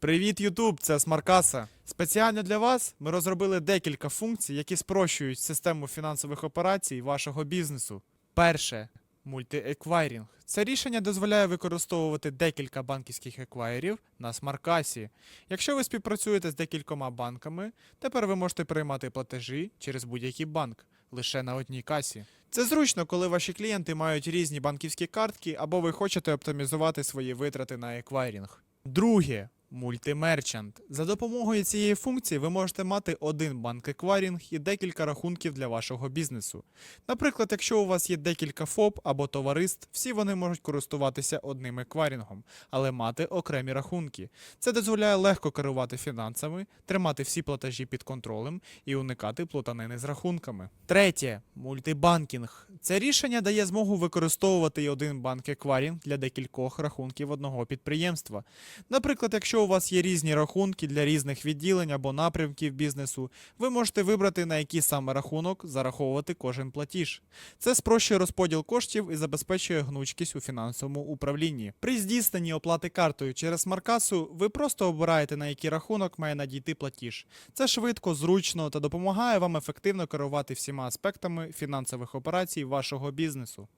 Привіт, Ютуб! Це Смаркаса. Спеціально для вас ми розробили декілька функцій, які спрощують систему фінансових операцій вашого бізнесу. Перше мультиеквайрінг. Це рішення дозволяє використовувати декілька банківських еквайрів на смаркасі. Якщо ви співпрацюєте з декількома банками, тепер ви можете приймати платежі через будь-який банк лише на одній касі. Це зручно, коли ваші клієнти мають різні банківські картки або ви хочете оптимізувати свої витрати на еквайрінг. Друге мультимерчант. За допомогою цієї функції ви можете мати один банк еквайрінг і декілька рахунків для вашого бізнесу. Наприклад, якщо у вас є декілька ФОП або товариств, всі вони можуть користуватися одним еквайрінгом, але мати окремі рахунки. Це дозволяє легко керувати фінансами, тримати всі платежі під контролем і уникати плутанини з рахунками. Третє мультибанкінг. Це рішення дає змогу використовувати один банк еквайрінг для декількох рахунків одного підприємства. Наприклад, якщо у вас є різні рахунки для різних відділень або напрямків бізнесу, ви можете вибрати на який саме рахунок зараховувати кожен платіж. Це спрощує розподіл коштів і забезпечує гнучкість у фінансовому управлінні. При здійсненні оплати картою через Маркасу ви просто обираєте на який рахунок має надійти платіж. Це швидко, зручно та допомагає вам ефективно керувати всіма аспектами фінансових операцій вашого бізнесу.